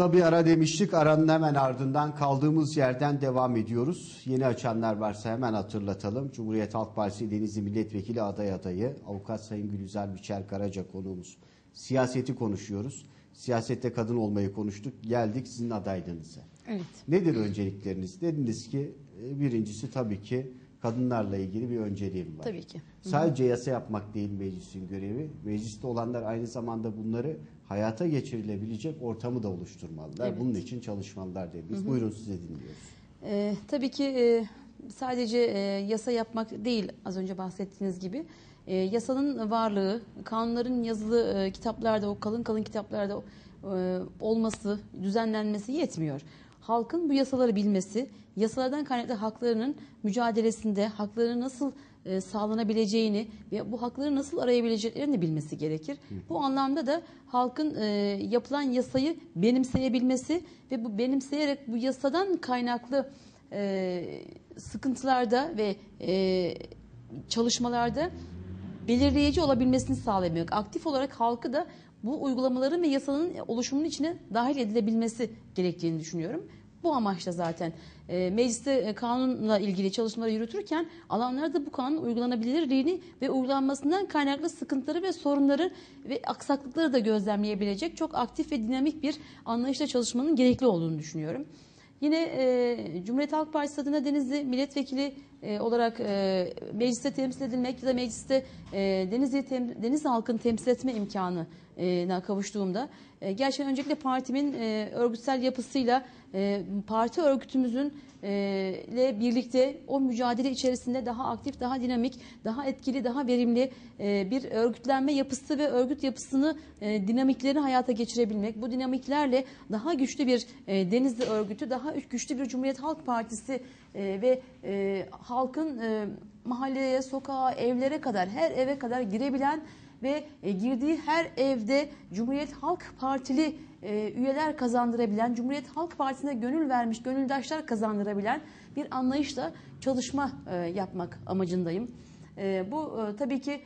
Kısa bir ara demiştik. Aranın hemen ardından kaldığımız yerden devam ediyoruz. Yeni açanlar varsa hemen hatırlatalım. Cumhuriyet Halk Partisi Denizli Milletvekili aday adayı Avukat Sayın Gülüzer Biçer Karaca konuğumuz. Siyaseti konuşuyoruz. Siyasette kadın olmayı konuştuk. Geldik sizin adaylığınıza. Evet. Nedir öncelikleriniz? Dediniz ki e, birincisi tabii ki kadınlarla ilgili bir önceliğim var. Tabii ki. Sadece yasa yapmak değil meclisin görevi. Mecliste olanlar aynı zamanda bunları hayata geçirilebilecek ortamı da oluşturmalılar. Evet. Bunun için çalışmalılar dediniz. Buyurun size dinliyoruz. Ee, tabii ki e, sadece e, yasa yapmak değil az önce bahsettiğiniz gibi. E, yasanın varlığı, kanunların yazılı e, kitaplarda, o kalın kalın kitaplarda e, olması, düzenlenmesi yetmiyor. Halkın bu yasaları bilmesi, yasalardan kaynaklı haklarının mücadelesinde haklarının nasıl e, sağlanabileceğini ve bu hakları nasıl arayabileceklerini de bilmesi gerekir. Bu anlamda da halkın e, yapılan yasayı benimseyebilmesi ve bu benimseyerek bu yasadan kaynaklı e, sıkıntılarda ve e, çalışmalarda belirleyici olabilmesini sağlamak. Aktif olarak halkı da bu uygulamaların ve yasanın oluşumunun içine dahil edilebilmesi gerektiğini düşünüyorum. Bu amaçla zaten e, mecliste e, kanunla ilgili çalışmaları yürütürken alanlarda bu kanun uygulanabilirliğini ve uygulanmasından kaynaklı sıkıntıları ve sorunları ve aksaklıkları da gözlemleyebilecek çok aktif ve dinamik bir anlayışla çalışmanın gerekli olduğunu düşünüyorum. Yine e, Cumhuriyet Halk Partisi adına Denizli milletvekili e, olarak e, mecliste temsil edilmek ya da mecliste e, Denizli tem, Denizli halkını temsil etme imkanına kavuştuğumda e, gerçekten öncelikle partimin e, örgütsel yapısıyla e, parti örgütümüzün e, ile birlikte o mücadele içerisinde daha aktif, daha dinamik, daha etkili, daha verimli e, bir örgütlenme yapısı ve örgüt yapısını e, dinamiklerini hayata geçirebilmek. Bu dinamiklerle daha güçlü bir e, Denizli örgütü, daha güçlü bir Cumhuriyet Halk Partisi e, ve e, halkın e, mahalleye, sokağa, evlere kadar, her eve kadar girebilen ve e, girdiği her evde Cumhuriyet Halk Partili e, üyeler kazandırabilen, Cumhuriyet Halk Partisi'ne gönül vermiş gönüldaşlar kazandırabilen bir anlayışla çalışma e, yapmak amacındayım. E, bu e, tabii ki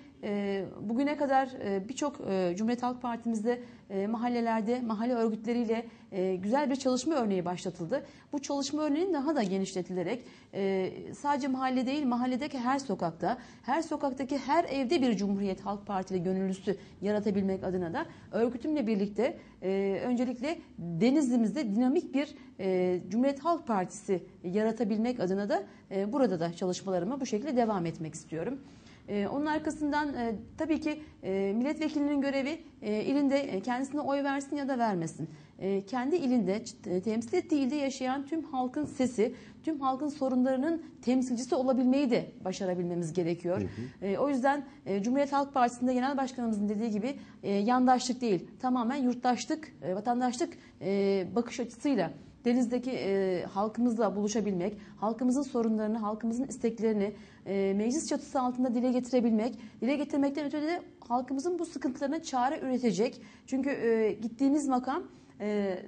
bugüne kadar e, birçok e, Cumhuriyet Halk Partimizde e, mahallelerde, mahalle örgütleriyle güzel bir çalışma örneği başlatıldı. Bu çalışma örneğinin daha da genişletilerek sadece mahalle değil, mahalledeki her sokakta, her sokaktaki her evde bir Cumhuriyet Halk Partili gönüllüsü yaratabilmek adına da örgütümle birlikte öncelikle Denizli'mizde dinamik bir Cumhuriyet Halk Partisi yaratabilmek adına da burada da çalışmalarıma bu şekilde devam etmek istiyorum. Ee, onun arkasından e, tabii ki e, milletvekilinin görevi e, ilinde e, kendisine oy versin ya da vermesin. E, kendi ilinde, e, temsil ettiği ilde yaşayan tüm halkın sesi, tüm halkın sorunlarının temsilcisi olabilmeyi de başarabilmemiz gerekiyor. E, o yüzden e, Cumhuriyet Halk Partisi'nde Genel Başkanımızın dediği gibi e, yandaşlık değil, tamamen yurttaşlık, e, vatandaşlık e, bakış açısıyla Deniz'deki e, halkımızla buluşabilmek, halkımızın sorunlarını, halkımızın isteklerini e, meclis çatısı altında dile getirebilmek, dile getirmekten öte de halkımızın bu sıkıntılarına çare üretecek. Çünkü e, gittiğimiz makam e,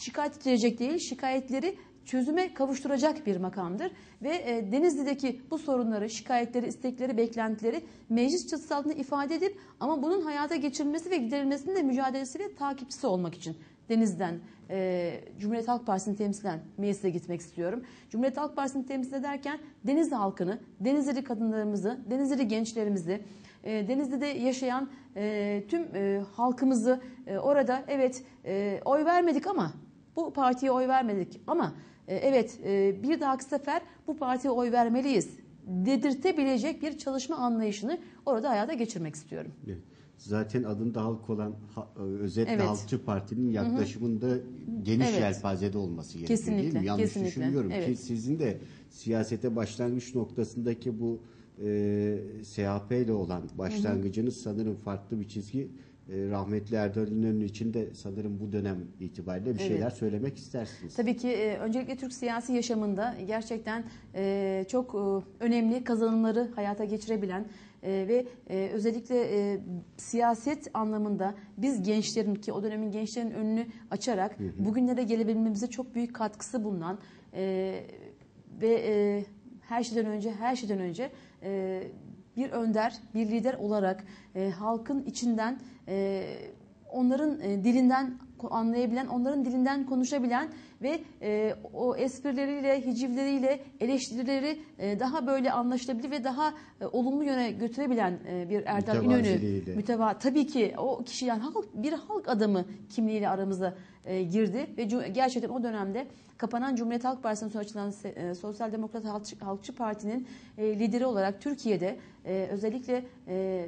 şikayet edilecek değil, şikayetleri çözüme kavuşturacak bir makamdır. Ve e, Denizli'deki bu sorunları, şikayetleri, istekleri, beklentileri meclis çatısı altında ifade edip ama bunun hayata geçirilmesi ve giderilmesinin de mücadelesi ve takipçisi olmak için Deniz'den e, Cumhuriyet Halk Partisi'ni temsilen meclise gitmek istiyorum. Cumhuriyet Halk Partisi'ni temsil ederken Denizli halkını, Denizli kadınlarımızı, Denizli gençlerimizi, e, Denizli'de yaşayan e, tüm e, halkımızı e, orada evet e, oy vermedik ama bu partiye oy vermedik ama e, evet e, bir dahaki sefer bu partiye oy vermeliyiz dedirtebilecek bir çalışma anlayışını orada hayata geçirmek istiyorum. Evet. Zaten adında halk olan ha- e, özetle Evet. Halkçı Parti'nin yaklaşımında geniş Evet. yelpazede olması gerekiyor değil Kesinlikle, mi? Yanlış kesinlikle. düşünmüyorum ki Evet. sizin de siyasete başlangıç noktasındaki bu e, SHP ile olan başlangıcınız sanırım farklı bir çizgi. E, rahmetli Erdal İnönü için de sanırım bu dönem itibariyle bir Evet. şeyler söylemek istersiniz. Tabii ki e, öncelikle Türk siyasi yaşamında gerçekten çok önemli kazanımları hayata geçirebilen ve e, özellikle e, siyaset anlamında biz gençlerin ki o dönemin gençlerin önünü açarak bugünlere gelebilmemize çok büyük katkısı bulunan e, ve her şeyden önce her şeyden önce bir önder, bir lider olarak halkın içinden onların e, dilinden anlayabilen, onların dilinden konuşabilen ve e, o esprileriyle, hicivleriyle eleştirileri e, daha böyle anlaşılabilir ve daha e, olumlu yöne götürebilen e, bir Erdal İnönü. Müteva tabii ki o kişi yani halk, bir halk adamı kimliğiyle aramıza e, girdi ve gerçekten o dönemde kapanan Cumhuriyet Halk Partisi'nden sonra açılan e, Sosyal Demokrat Halkçı, Halkçı Parti'nin e, lideri olarak Türkiye'de e, özellikle e,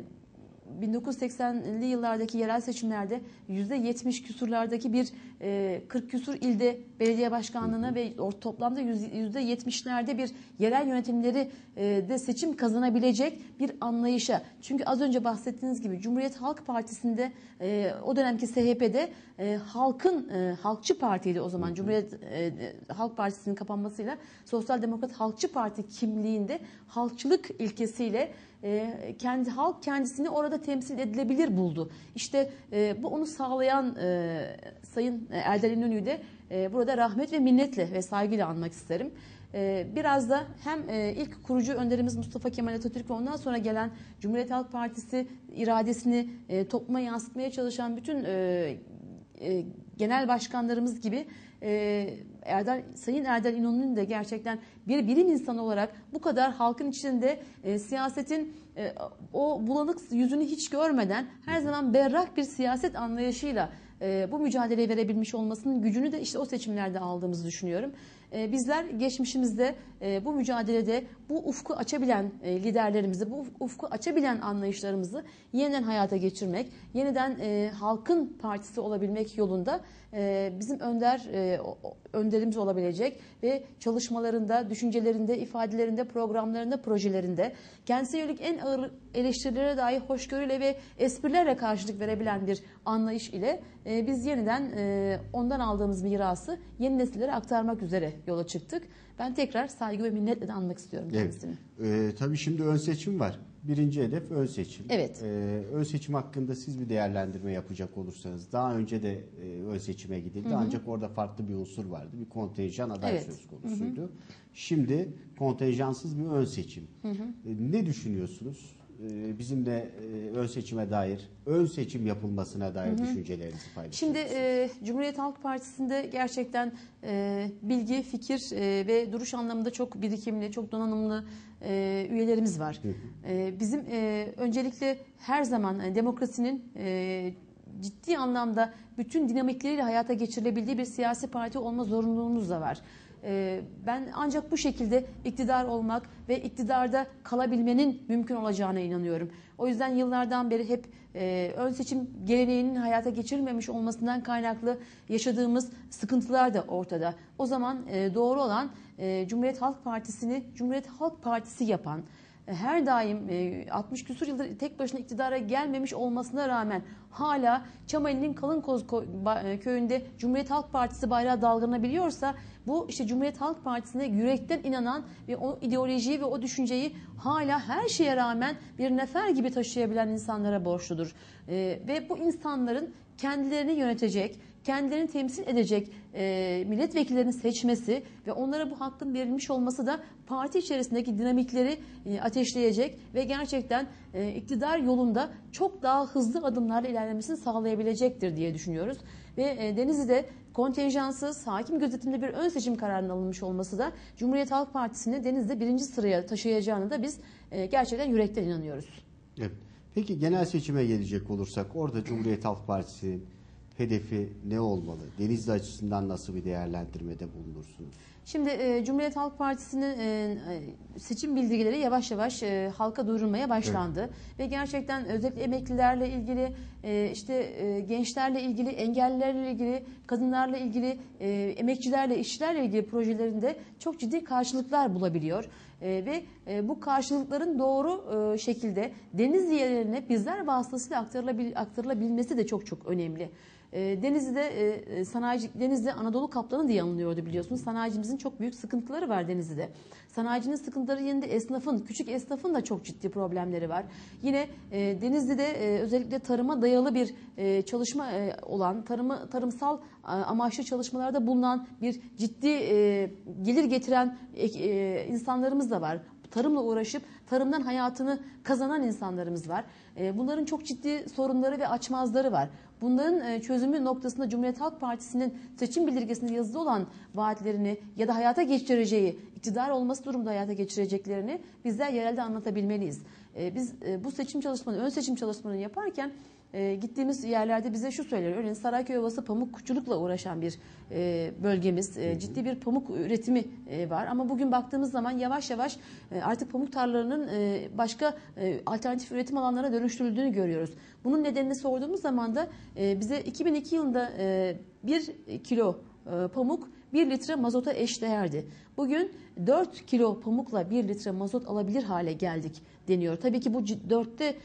1980'li yıllardaki yerel seçimlerde %70 küsurlardaki bir 40 küsur ilde belediye başkanlığına ve toplamda yüz- %70'lerde bir yerel yönetimleri e, de seçim kazanabilecek bir anlayışa. Çünkü az önce bahsettiğiniz gibi Cumhuriyet Halk Partisi'nde e, o dönemki SHP'de e, halkın halkçı partiydi o zaman Cumhuriyet Halk Partisi'nin kapanmasıyla Sosyal Demokrat Halkçı Parti kimliğinde halkçılık ilkesiyle e, kendi halk kendisini orada temsil edilebilir buldu. İşte e, bu onu sağlayan e, Sayın Erdal İnönü'yü de e, burada rahmet ve minnetle ve saygıyla anmak isterim. E, biraz da hem e, ilk kurucu önderimiz Mustafa Kemal Atatürk ve ondan sonra gelen Cumhuriyet Halk Partisi iradesini e, topluma yansıtmaya çalışan bütün e, e, genel başkanlarımız gibi e, Erdal Sayın Erdal İnönü'nün de gerçekten bir bilim insanı olarak bu kadar halkın içinde e, siyasetin e, o bulanık yüzünü hiç görmeden her zaman berrak bir siyaset anlayışıyla e, bu mücadeleyi verebilmiş olmasının gücünü de işte o seçimlerde aldığımızı düşünüyorum. E, bizler geçmişimizde e, bu mücadelede bu ufku açabilen e, liderlerimizi, bu uf- ufku açabilen anlayışlarımızı yeniden hayata geçirmek, yeniden e, halkın partisi olabilmek yolunda e, bizim önder önderimiz olabilecek ve çalışmalarında, düşüncelerinde, ifadelerinde, programlarında, projelerinde kendisine yönelik en ağır eleştirilere dahi hoşgörüyle ve esprilerle karşılık verebilen bir anlayış ile biz yeniden ondan aldığımız mirası yeni nesillere aktarmak üzere yola çıktık. Ben tekrar saygı ve minnetle de anmak istiyorum Evet. kendisini. Ee, tabii şimdi ön seçim var. Birinci hedef ön seçim. Evet. Ee, ön seçim hakkında siz bir değerlendirme yapacak olursanız daha önce de e, ön seçime gidildi ancak orada farklı bir unsur vardı. Bir kontenjan aday Evet. söz konusuydu. Şimdi kontenjansız bir ön seçim. Ee, ne düşünüyorsunuz? Ee, bizimle e, ön seçime dair, ön seçim yapılmasına dair düşüncelerinizi paylaşın. Şimdi e, Cumhuriyet Halk Partisi'nde gerçekten e, bilgi, fikir e, ve duruş anlamında çok birikimli, çok donanımlı e, üyelerimiz var. E, bizim e, öncelikle her zaman e, demokrasinin e, ciddi anlamda bütün dinamikleriyle hayata geçirilebildiği bir siyasi parti olma zorunluluğumuz da var. E, ben ancak bu şekilde iktidar olmak ve iktidarda kalabilmenin mümkün olacağına inanıyorum. O yüzden yıllardan beri hep e, ön seçim geleneğinin hayata geçirilmemiş olmasından kaynaklı yaşadığımız sıkıntılar da ortada. O zaman e, doğru olan e, Cumhuriyet Halk Partisi'ni Cumhuriyet Halk Partisi yapan, her daim e, 60 küsur yıldır tek başına iktidara gelmemiş olmasına rağmen hala Çamali'nin Kalınkoz e, köyünde Cumhuriyet Halk Partisi bayrağı dalgalanabiliyorsa bu işte Cumhuriyet Halk Partisi'ne yürekten inanan ve o ideolojiyi ve o düşünceyi hala her şeye rağmen bir nefer gibi taşıyabilen insanlara borçludur. E, ve bu insanların kendilerini yönetecek, kendilerini temsil edecek e, milletvekillerini seçmesi ve onlara bu hakkın verilmiş olması da parti içerisindeki dinamikleri e, ateşleyecek ve gerçekten e, iktidar yolunda çok daha hızlı adımlarla ilerlemesini sağlayabilecektir diye düşünüyoruz. Ve e, Denizli'de kontenjansız, hakim gözetimde bir ön seçim kararının alınmış olması da Cumhuriyet Halk Partisi'ni Denizli'de birinci sıraya taşıyacağını da biz e, gerçekten yürekten inanıyoruz. Evet. Peki genel seçime gelecek olursak orada Cumhuriyet Halk Partisi'nin hedefi ne olmalı? Denizli açısından nasıl bir değerlendirmede bulunursunuz? Şimdi e, Cumhuriyet Halk Partisi'nin e, e, seçim bildirgeleri yavaş yavaş e, halka duyurulmaya başlandı ve gerçekten özellikle emeklilerle ilgili, e, işte e, gençlerle ilgili, engellilerle ilgili, kadınlarla ilgili, e, emekçilerle, işçilerle ilgili projelerinde çok ciddi karşılıklar bulabiliyor. E, ve e, bu karşılıkların doğru e, şekilde deniz yerlerine bizler vasıtasıyla aktarılabil, aktarılabilmesi de çok çok önemli. E, Denizli'de e, e, sanayici Denizli Anadolu Kaplanı diye anılıyordu biliyorsunuz. Sanayicimizin çok büyük sıkıntıları var Denizli'de. Sanayicinin sıkıntıları yanında esnafın, küçük esnafın da çok ciddi problemleri var. Yine e, Denizli'de özellikle tarıma dayalı bir çalışma olan, tarımı tarımsal amaçlı çalışmalarda bulunan bir ciddi gelir getiren insanlarımız da var. tarımla uğraşıp tarımdan hayatını kazanan insanlarımız var. Bunların çok ciddi sorunları ve açmazları var. Bunların e, çözümü noktasında Cumhuriyet Halk Partisi'nin seçim bildirgesinde yazılı olan vaatlerini ya da hayata geçireceği, iktidar olması durumda hayata geçireceklerini bizler yerelde anlatabilmeliyiz. E, Biz e, bu seçim çalışmalarını, ön seçim çalışmalarını yaparken e, gittiğimiz yerlerde bize şu söyler. Örneğin Sarayköy Ovası pamukçulukla uğraşan bir e, bölgemiz. E, ciddi bir pamuk üretimi e, var. Ama bugün baktığımız zaman yavaş yavaş e, artık pamuk tarlalarının e, başka e, alternatif üretim alanlarına dönüştürüldüğünü görüyoruz. Bunun nedenini sorduğumuz zaman da e, bize 2002 yılında e, 1 kilo e, pamuk 1 litre mazota eşdeğerdi. Bugün 4 kilo pamukla 1 litre mazot alabilir hale geldik deniyor. Tabii ki bu 4'te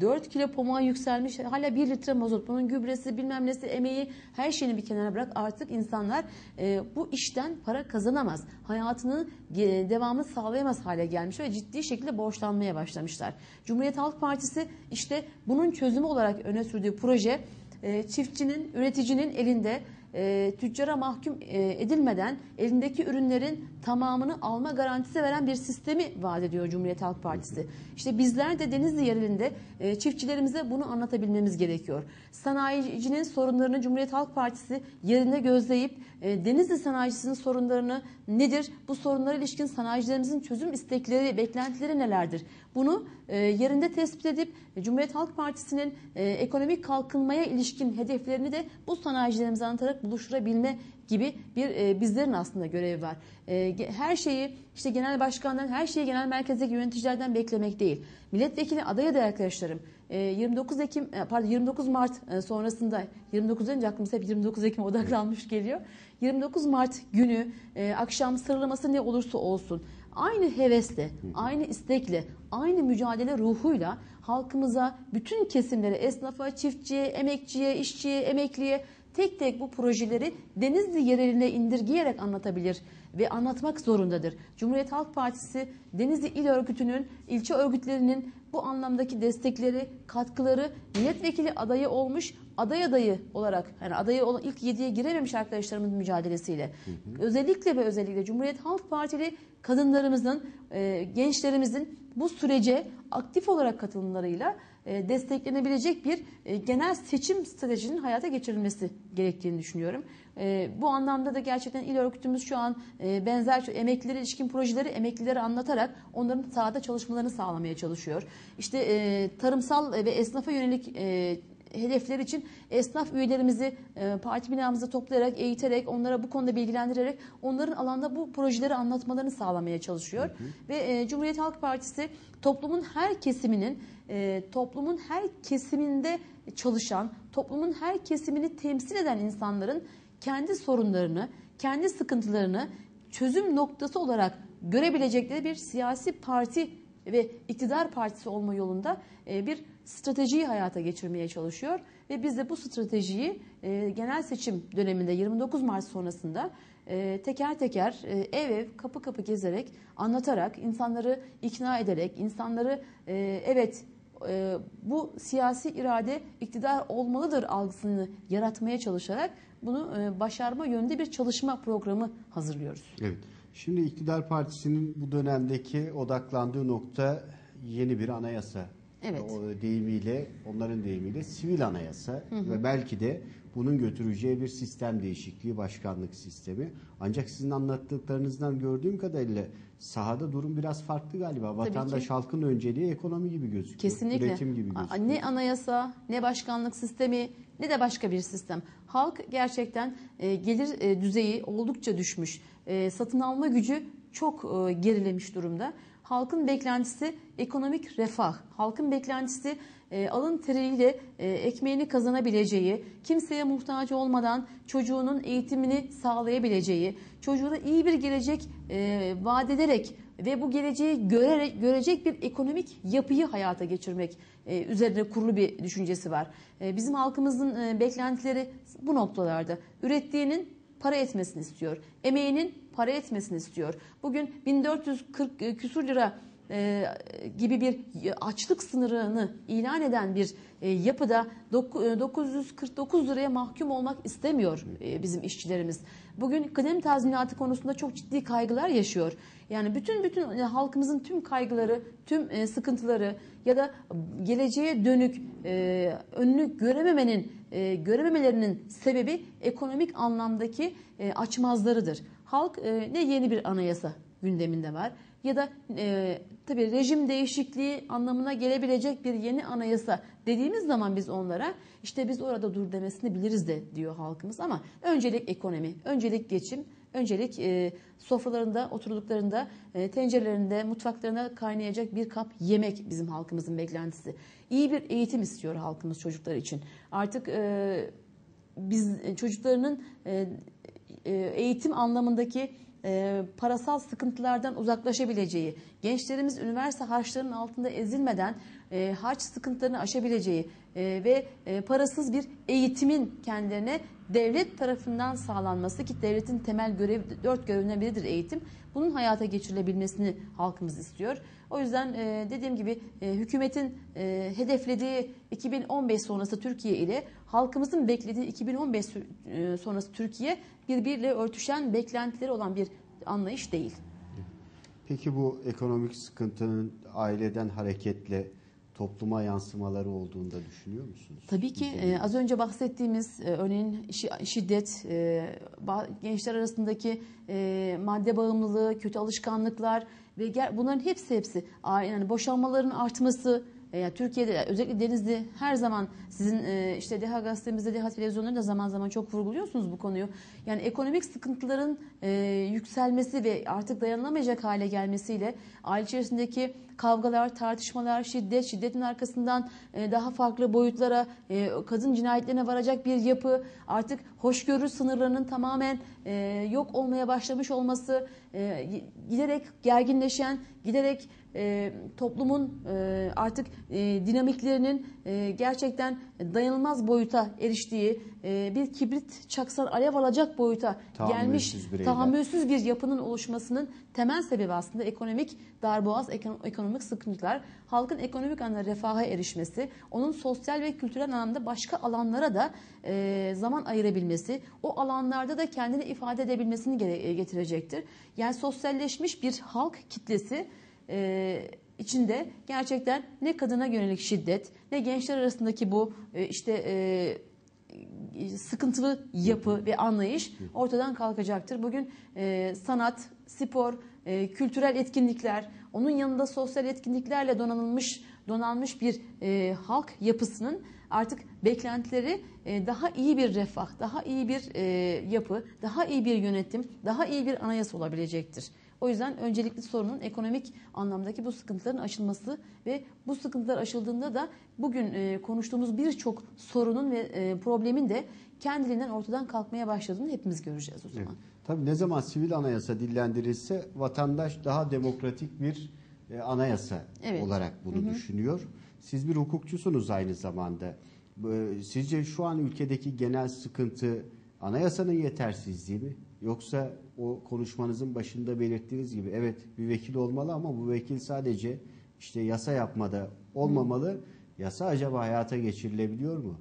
4 kilo pamuğa yükselmiş hala 1 litre mazot. Bunun gübresi bilmem nesi emeği her şeyini bir kenara bırak artık insanlar e, bu işten para kazanamaz. Hayatını e, devamını sağlayamaz hale gelmiş ve ciddi şekilde borçlanmaya başlamışlar. Cumhuriyet Halk Partisi işte bunun çözümü olarak öne sürdüğü proje e, çiftçinin, üreticinin elinde e, tüccara mahkum e, edilmeden elindeki ürünlerin tamamını alma garantisi veren bir sistemi vaat ediyor Cumhuriyet Halk Partisi. İşte bizler de Denizli yerelinde e, çiftçilerimize bunu anlatabilmemiz gerekiyor. Sanayicinin sorunlarını Cumhuriyet Halk Partisi yerinde gözleyip e, Denizli sanayicisinin sorunlarını nedir? Bu sorunlara ilişkin sanayicilerimizin çözüm istekleri, beklentileri nelerdir? Bunu e, yerinde tespit edip e, Cumhuriyet Halk Partisi'nin e, ekonomik kalkınmaya ilişkin hedeflerini de bu sanayicilerimize anlatarak buluşturabilme gibi bir e, bizlerin aslında görevi var. E, her şeyi işte genel başkandan, her şeyi genel merkezdeki yöneticilerden beklemek değil. Milletvekili aday aday arkadaşlarım e, 29 Ekim e, pardon 29 Mart e, sonrasında 29 önce aklımıza hep 29 Ekim odaklanmış geliyor. 29 Mart günü e, akşam sıralaması ne olursa olsun aynı hevesle, aynı istekle, aynı mücadele ruhuyla halkımıza, bütün kesimlere, esnafa, çiftçiye, emekçiye, işçiye, emekliye tek tek bu projeleri Denizli yereline indirgeyerek anlatabilir ve anlatmak zorundadır. Cumhuriyet Halk Partisi Denizli İl Örgütü'nün, ilçe örgütlerinin bu anlamdaki destekleri, katkıları milletvekili adayı olmuş, aday adayı olarak yani adayı olan ilk yediye girememiş arkadaşlarımızın mücadelesiyle. Özellikle ve özellikle Cumhuriyet Halk Partili kadınlarımızın, e, gençlerimizin bu sürece aktif olarak katılımlarıyla desteklenebilecek bir e, genel seçim stratejinin hayata geçirilmesi gerektiğini düşünüyorum. E, bu anlamda da gerçekten il örgütümüz şu an e, benzer emeklilere ilişkin projeleri emeklilere anlatarak onların sahada çalışmalarını sağlamaya çalışıyor. İşte e, tarımsal ve esnafa yönelik e, hedefler için esnaf üyelerimizi e, parti binamızda toplayarak, eğiterek, onlara bu konuda bilgilendirerek onların alanda bu projeleri anlatmalarını sağlamaya çalışıyor. Ve e, Cumhuriyet Halk Partisi toplumun her kesiminin e, toplumun her kesiminde çalışan, toplumun her kesimini temsil eden insanların kendi sorunlarını, kendi sıkıntılarını çözüm noktası olarak görebilecekleri bir siyasi parti ve iktidar partisi olma yolunda bir stratejiyi hayata geçirmeye çalışıyor ve biz de bu stratejiyi e, genel seçim döneminde 29 Mart sonrasında e, teker teker e, ev ev kapı kapı gezerek anlatarak insanları ikna ederek insanları e, evet e, bu siyasi irade iktidar olmalıdır algısını yaratmaya çalışarak bunu e, başarma yönünde bir çalışma programı hazırlıyoruz. Evet. Şimdi iktidar partisinin bu dönemdeki odaklandığı nokta yeni bir anayasa. Evet. O deyimiyle, onların deyimiyle sivil anayasa ve belki de bunun götüreceği bir sistem değişikliği, başkanlık sistemi. Ancak sizin anlattıklarınızdan gördüğüm kadarıyla sahada durum biraz farklı galiba. Vatandaş halkın önceliği ekonomi gibi gözüküyor. Kesinlikle. Üretim gibi gözüküyor. Ne anayasa, ne başkanlık sistemi, ne de başka bir sistem. Halk gerçekten e, gelir e, düzeyi oldukça düşmüş. E, satın alma gücü çok gerilemiş durumda. Halkın beklentisi ekonomik refah. Halkın beklentisi e, alın teriyle e, ekmeğini kazanabileceği, kimseye muhtaç olmadan çocuğunun eğitimini sağlayabileceği, çocuğuna iyi bir gelecek e, vaat ederek ve bu geleceği görerek görecek bir ekonomik yapıyı hayata geçirmek e, üzerine kurulu bir düşüncesi var. E, bizim halkımızın e, beklentileri bu noktalarda. Ürettiğinin para etmesini istiyor. Emeğinin para etmesini istiyor. Bugün 1440 küsur lira e, gibi bir açlık sınırını ilan eden bir e, yapıda dok- e, 949 liraya mahkum olmak istemiyor e, bizim işçilerimiz. Bugün kıdem tazminatı konusunda çok ciddi kaygılar yaşıyor. Yani bütün bütün e, halkımızın tüm kaygıları, tüm e, sıkıntıları ya da geleceğe dönük e, önünü görememenin e, görememelerinin sebebi ekonomik anlamdaki e, açmazlarıdır. Halk e, ne yeni bir anayasa gündeminde var ya da e, tabii rejim değişikliği anlamına gelebilecek bir yeni anayasa dediğimiz zaman biz onlara işte biz orada dur demesini biliriz de diyor halkımız ama öncelik ekonomi, öncelik geçim, öncelik e, sofralarında, oturduklarında, e, tencerelerinde, mutfaklarına kaynayacak bir kap yemek bizim halkımızın beklentisi. İyi bir eğitim istiyor halkımız çocuklar için. Artık e, biz çocuklarının e, e, eğitim anlamındaki e, parasal sıkıntılardan uzaklaşabileceği, gençlerimiz üniversite harçlarının altında ezilmeden e, harç sıkıntılarını aşabileceği e, ve e, parasız bir eğitimin kendilerine devlet tarafından sağlanması ki devletin temel görev, dört görevinden biridir eğitim. Bunun hayata geçirilebilmesini halkımız istiyor. O yüzden e, dediğim gibi e, hükümetin hedeflediği 2015 sonrası Türkiye ile halkımızın beklediği 2015 e, sonrası Türkiye birbiriyle örtüşen beklentileri olan bir anlayış değil. Peki bu ekonomik sıkıntının aileden hareketle topluma yansımaları olduğunu da düşünüyor musunuz? Tabii ki e, az önce bahsettiğimiz e, örneğin şi- şiddet, e, gençler arasındaki e, madde bağımlılığı, kötü alışkanlıklar ve bunların hepsi hepsi yani boşanmaların artması, yani Türkiye'de özellikle Denizli her zaman sizin e, işte Deha gazetemizde, Deha televizyonlarında zaman zaman çok vurguluyorsunuz bu konuyu. Yani ekonomik sıkıntıların e, yükselmesi ve artık dayanılamayacak hale gelmesiyle aile içerisindeki kavgalar, tartışmalar, şiddet, şiddetin arkasından e, daha farklı boyutlara, e, kadın cinayetlerine varacak bir yapı, artık hoşgörü sınırlarının tamamen e, yok olmaya başlamış olması, e, giderek gerginleşen, giderek e, toplumun e, artık e, dinamiklerinin e, gerçekten dayanılmaz boyuta eriştiği, e, bir kibrit çaksan alev alacak boyuta gelmiş bireyler. tahammülsüz bir yapının oluşmasının temel sebebi aslında ekonomik darboğaz, ekon- ekonomik sıkıntılar, halkın ekonomik anlamda refaha erişmesi, onun sosyal ve kültürel anlamda başka alanlara da e, zaman ayırabilmesi, o alanlarda da kendini ifade edebilmesini e, getirecektir. Yani sosyalleşmiş bir halk kitlesi e, içinde gerçekten ne kadına yönelik şiddet, ne gençler arasındaki bu e, işte e, sıkıntılı yapı ve anlayış ortadan kalkacaktır. Bugün e, sanat, spor, e, kültürel etkinlikler, onun yanında sosyal etkinliklerle donanılmış donanmış bir e, halk yapısının artık beklentileri e, daha iyi bir refah, daha iyi bir e, yapı, daha iyi bir yönetim, daha iyi bir anayasa olabilecektir. O yüzden öncelikli sorunun ekonomik anlamdaki bu sıkıntıların aşılması ve bu sıkıntılar aşıldığında da bugün e, konuştuğumuz birçok sorunun ve e, problemin de kendiliğinden ortadan kalkmaya başladığını hepimiz göreceğiz o zaman. Evet. Tabii ne zaman sivil anayasa dillendirilse vatandaş daha demokratik bir e, anayasa Evet. olarak bunu düşünüyor. Siz bir hukukçusunuz aynı zamanda. Sizce şu an ülkedeki genel sıkıntı anayasanın yetersizliği mi? Yoksa o konuşmanızın başında belirttiğiniz gibi evet bir vekil olmalı ama bu vekil sadece işte yasa yapmada olmamalı. Yasa acaba hayata geçirilebiliyor mu?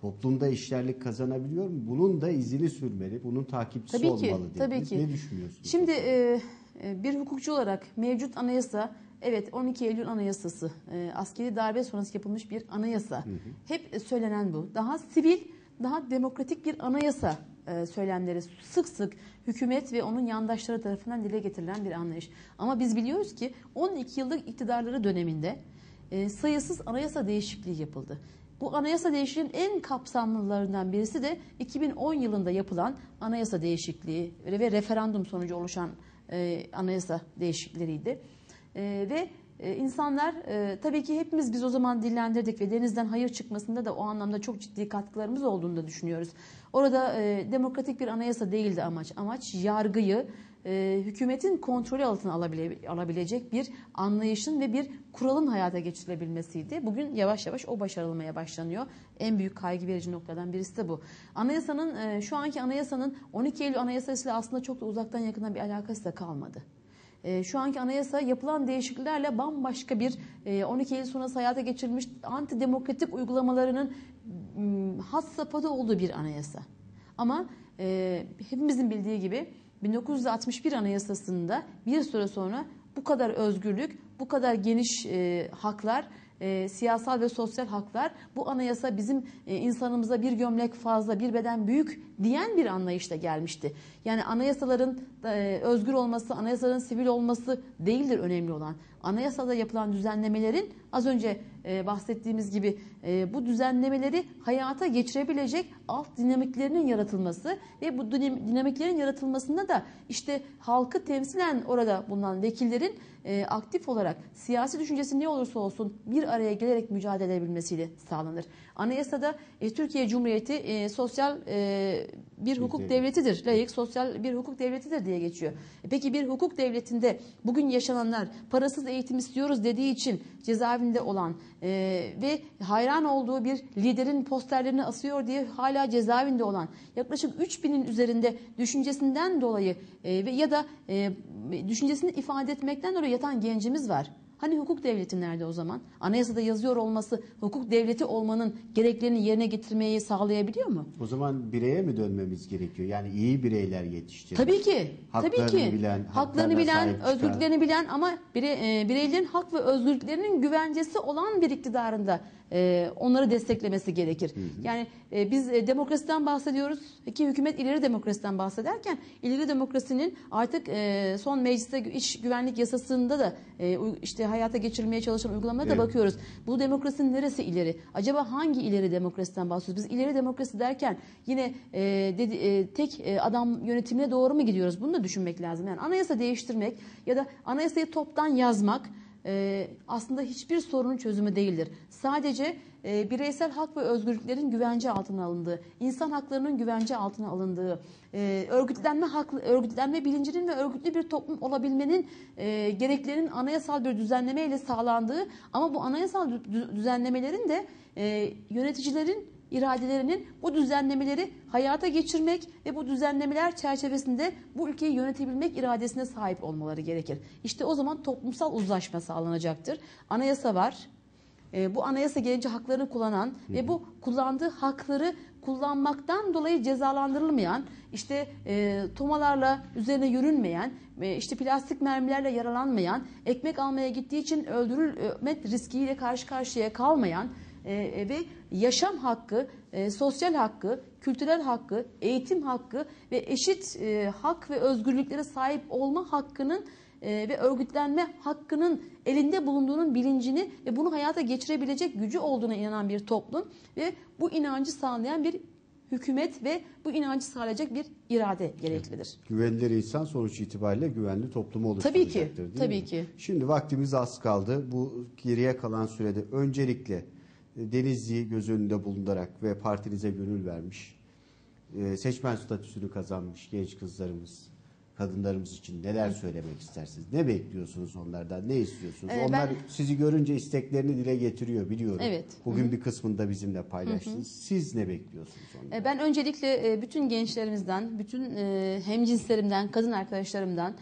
Toplumda işlerlik kazanabiliyor mu? Bunun da izini sürmeli. Bunun takipçisi Tabii ki, olmalı tabii dediniz. ki. Ne düşünüyorsunuz? Şimdi e, e, bir hukukçu olarak mevcut anayasa evet 12 Eylül Anayasası e, askeri darbe sonrası yapılmış bir anayasa. Hep söylenen bu. Daha sivil, daha demokratik bir anayasa e, söylemleri sık sık hükümet ve onun yandaşları tarafından dile getirilen bir anlayış. Ama biz biliyoruz ki 12 yıllık iktidarları döneminde e, sayısız anayasa değişikliği yapıldı. Bu anayasa değişikliğinin en kapsamlılarından birisi de 2010 yılında yapılan anayasa değişikliği ve referandum sonucu oluşan e, anayasa değişiklikleriydi. Ve e, insanlar tabii ki hepimiz biz o zaman dillendirdik ve denizden hayır çıkmasında da o anlamda çok ciddi katkılarımız olduğunu da düşünüyoruz. Orada e, demokratik bir anayasa değildi amaç. Amaç yargıyı e, hükümetin kontrolü altına alabile, alabilecek bir anlayışın ve bir kuralın hayata geçirilebilmesiydi. Bugün yavaş yavaş o başarılmaya başlanıyor. En büyük kaygı verici noktadan birisi de bu. Anayasanın e, şu anki anayasanın 12 Eylül anayasasıyla aslında çok da uzaktan yakından bir alakası da kalmadı. E, şu anki anayasa yapılan değişikliklerle bambaşka bir e, 12 Eylül sonrası hayata geçirilmiş antidemokratik uygulamalarının m, has safhada olduğu bir anayasa. Ama e, hepimizin bildiği gibi 1961 Anayasası'nda bir süre sonra bu kadar özgürlük, bu kadar geniş e, haklar, e, siyasal ve sosyal haklar, bu anayasa bizim e, insanımıza bir gömlek fazla, bir beden büyük diyen bir anlayışla gelmişti. Yani anayasaların e, özgür olması, anayasaların sivil olması değildir önemli olan. Anayasada yapılan düzenlemelerin az önce e, bahsettiğimiz gibi e, bu düzenlemeleri hayata geçirebilecek alt dinamiklerinin yaratılması ve bu dinam- dinamiklerin yaratılmasında da işte halkı temsilen orada bulunan vekillerin e, aktif olarak siyasi düşüncesi ne olursa olsun bir araya gelerek mücadele edebilmesiyle sağlanır. Anayasada e, Türkiye Cumhuriyeti e, sosyal e, bir hukuk devlet. devletidir. Layık sosyal bir hukuk devletidir diye geçiyor. E, Peki bir hukuk devletinde bugün yaşananlar parasız eğitim istiyoruz dediği için cezaevinde olan e, ve hayran olduğu bir liderin posterlerini asıyor diye hala cezaevinde olan yaklaşık 3000'in üzerinde düşüncesinden dolayı e, ve ya da e, düşüncesini ifade etmekten dolayı yatan gencimiz var. Hani hukuk devleti nerede o zaman? Anayasada yazıyor olması hukuk devleti olmanın gereklerini yerine getirmeyi sağlayabiliyor mu? O zaman bireye mi dönmemiz gerekiyor? Yani iyi bireyler yetiştirmek. Tabii ki. Haklarını tabii ki. bilen, haklarını bilen, özgürlüklerini bilen ama bire- e, bireylerin hak ve özgürlüklerinin güvencesi olan bir iktidarında e, onları desteklemesi gerekir. Yani e, biz e, demokrasiden bahsediyoruz ki hükümet ileri demokrasiden bahsederken ileri demokrasinin artık e, son mecliste iş güvenlik yasasında da e, işte hayata geçirilmeye çalışan uygulamalara da Evet. bakıyoruz. Bu demokrasinin neresi ileri? Acaba hangi ileri demokrasiden bahsediyoruz? Biz ileri demokrasi derken yine e, dedi, e, tek e, adam yönetimine doğru mu gidiyoruz? Bunu da düşünmek lazım. Yani anayasa değiştirmek ya da anayasayı toptan yazmak e, aslında hiçbir sorunun çözümü değildir. Sadece e, bireysel hak ve özgürlüklerin güvence altına alındığı, insan haklarının güvence altına alındığı, e, örgütlenme hak, örgütlenme bilincinin ve örgütlü bir toplum olabilmenin e, gereklerinin anayasal bir düzenlemeyle sağlandığı ama bu anayasal dü- düzenlemelerin de yöneticilerin iradelerinin bu düzenlemeleri hayata geçirmek ve bu düzenlemeler çerçevesinde bu ülkeyi yönetebilmek iradesine sahip olmaları gerekir. İşte o zaman toplumsal uzlaşma sağlanacaktır. Anayasa var. E, bu anayasa gelince haklarını kullanan ve bu kullandığı hakları kullanmaktan dolayı cezalandırılmayan, işte e, tomalarla üzerine yürünmeyen, e, işte plastik mermilerle yaralanmayan, ekmek almaya gittiği için öldürülme riskiyle karşı karşıya kalmayan e, e, ve yaşam hakkı, e, sosyal hakkı, kültürel hakkı, eğitim hakkı ve eşit e, hak ve özgürlüklere sahip olma hakkının e, ve örgütlenme hakkının elinde bulunduğunun bilincini ve bunu hayata geçirebilecek gücü olduğuna inanan bir toplum ve bu inancı sağlayan bir hükümet ve bu inancı sağlayacak bir irade gereklidir. Güvenilir insan sonuç itibariyle güvenli toplumu oluşturacaktır. Tabii ki, değil tabii mi? ki. Şimdi vaktimiz az kaldı. Bu geriye kalan sürede öncelikle Denizli'yi göz önünde bulundurarak ve partinize gönül vermiş, e, seçmen statüsünü kazanmış genç kızlarımız, kadınlarımız için neler söylemek istersiniz? Ne bekliyorsunuz onlardan? Ne istiyorsunuz? Ee, Onlar ben- sizi görünce isteklerini dile getiriyor biliyorum. Evet. Bugün bir kısmını da bizimle paylaştınız. Siz ne bekliyorsunuz onlardan? E, Ben öncelikle e, bütün gençlerimizden, bütün e, hemcinslerimden, kadın arkadaşlarımdan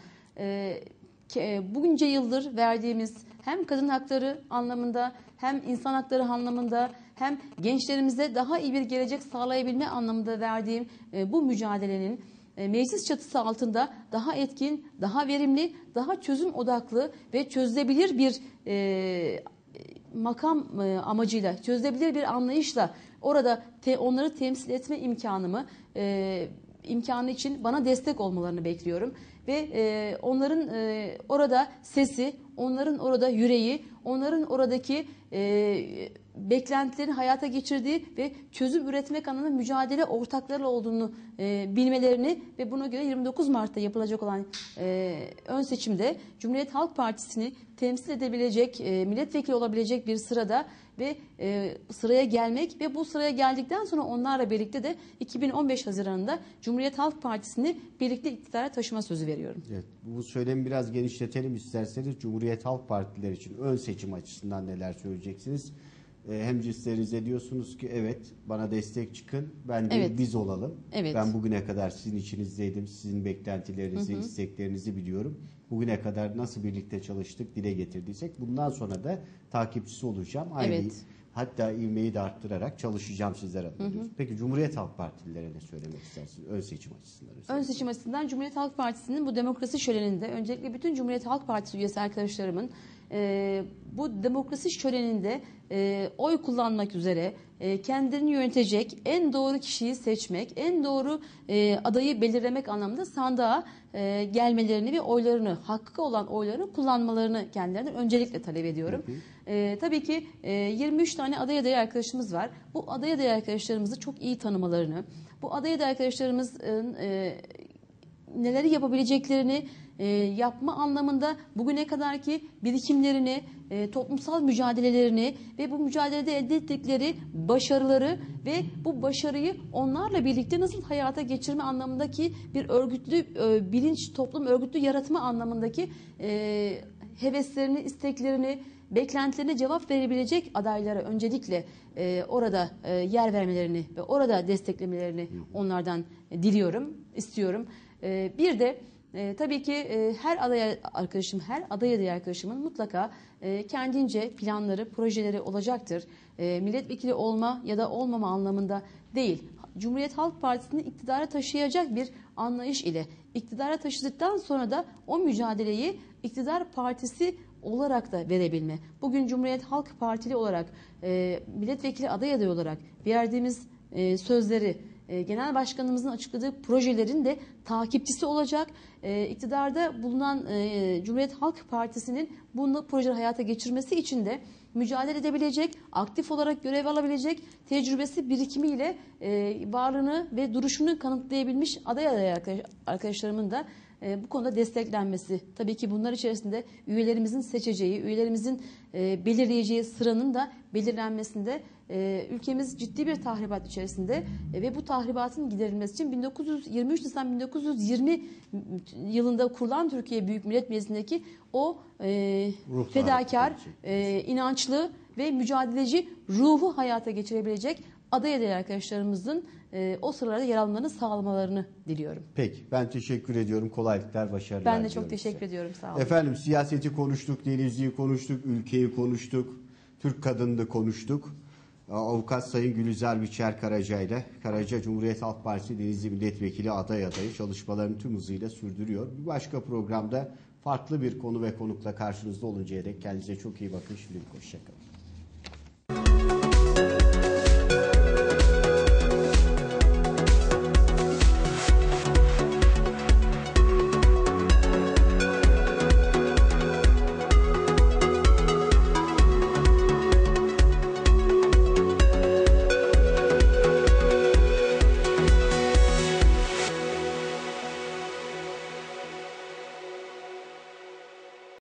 bunca yıldır verdiğimiz hem kadın hakları anlamında hem insan hakları anlamında hem gençlerimize daha iyi bir gelecek sağlayabilme anlamında verdiğim e, bu mücadelenin e, meclis çatısı altında daha etkin, daha verimli, daha çözüm odaklı ve çözülebilir bir e, makam e, amacıyla, çözülebilir bir anlayışla orada onları temsil etme imkanımı e, imkanı için bana destek olmalarını bekliyorum ve e, onların e, orada sesi, onların orada yüreği, onların oradaki e, beklentilerini hayata geçirdiği ve çözüm üretmek anlamında mücadele ortakları olduğunu e, bilmelerini ve buna göre 29 Mart'ta yapılacak olan e, ön seçimde Cumhuriyet Halk Partisi'ni temsil edebilecek, e, milletvekili olabilecek bir sırada ve e, sıraya gelmek ve bu sıraya geldikten sonra onlarla birlikte de 2015 Haziran'ında Cumhuriyet Halk Partisi'ni birlikte iktidara taşıma sözü veriyorum. Evet, bu söylemi biraz genişletelim isterseniz. Cumhuriyet Halk Partileri için ön seçim açısından neler söyleyeceksiniz? Ee, hem cinslerinize diyorsunuz ki evet bana destek çıkın, ben de Evet. biz olalım. Evet. Ben bugüne kadar sizin içinizdeydim, sizin beklentilerinizi, isteklerinizi biliyorum. bugüne kadar nasıl birlikte çalıştık dile getirdiysek bundan sonra da takipçisi olacağım. Aynı Evet. hatta ivmeyi de arttırarak çalışacağım sizler adına. diyorsun. Peki Cumhuriyet Halk Partililere ne söylemek istersiniz? Ön seçim açısından. Ön özellikle. seçim açısından Cumhuriyet Halk Partisi'nin bu demokrasi şöleninde öncelikle bütün Cumhuriyet Halk Partisi üyesi arkadaşlarımın e, bu demokrasi şöleninde e, oy kullanmak üzere e, kendilerini yönetecek en doğru kişiyi seçmek, en doğru e, adayı belirlemek anlamında sandığa e, gelmelerini ve oylarını, hakkı olan oylarını kullanmalarını kendilerinden öncelikle talep ediyorum. E, tabii ki e, 23 tane aday adayı arkadaşımız var. Bu aday adayı arkadaşlarımızı çok iyi tanımalarını, bu aday adayı arkadaşlarımızın e, neleri yapabileceklerini e, yapma anlamında bugüne kadarki birikimlerini, e, toplumsal mücadelelerini ve bu mücadelede elde ettikleri başarıları ve bu başarıyı onlarla birlikte nasıl hayata geçirme anlamındaki bir örgütlü e, bilinç, toplum örgütlü yaratma anlamındaki e, heveslerini, isteklerini, beklentilerine cevap verebilecek adaylara öncelikle e, orada e, yer vermelerini ve orada desteklemelerini onlardan diliyorum, istiyorum. E, bir de e, tabii ki e, her aday arkadaşım, her aday aday arkadaşımın mutlaka e, kendince planları, projeleri olacaktır. E, milletvekili olma ya da olmama anlamında değil. Cumhuriyet Halk Partisi'ni iktidara taşıyacak bir anlayış ile iktidara taşıdıktan sonra da o mücadeleyi iktidar partisi olarak da verebilme. Bugün Cumhuriyet Halk Partili olarak e, milletvekili aday aday olarak verdiğimiz e, sözleri genel başkanımızın açıkladığı projelerin de takipçisi olacak. E, iktidarda bulunan e, Cumhuriyet Halk Partisi'nin bunu projeleri hayata geçirmesi için de mücadele edebilecek, aktif olarak görev alabilecek tecrübesi birikimiyle e, varlığını ve duruşunu kanıtlayabilmiş aday aday arkadaş- arkadaşlarımın da e, bu konuda desteklenmesi. Tabii ki bunlar içerisinde üyelerimizin seçeceği, üyelerimizin e, belirleyeceği sıranın da belirlenmesinde e, ülkemiz ciddi bir tahribat içerisinde e, ve bu tahribatın giderilmesi için 1923 Nisan 1920 yılında kurulan Türkiye Büyük Millet Meclisi'ndeki o e, Ruh fedakar, e, inançlı ve mücadeleci ruhu hayata geçirebilecek aday aday arkadaşlarımızın e, o sıralarda yer almalarını sağlamalarını diliyorum. Peki ben teşekkür ediyorum. Kolaylıklar, başarılar Ben de çok teşekkür size. ediyorum. Sağ olun. Efendim siyaseti konuştuk, denizliği konuştuk, ülkeyi konuştuk, Türk kadınını konuştuk. Avukat Sayın Gülüzer Biçer Karaca ile Karaca Cumhuriyet Halk Partisi Denizli Milletvekili aday adayı çalışmalarını tüm hızıyla sürdürüyor. Bir başka programda farklı bir konu ve konukla karşınızda oluncaya dek kendinize çok iyi bakın. Şimdilik hoşçakalın.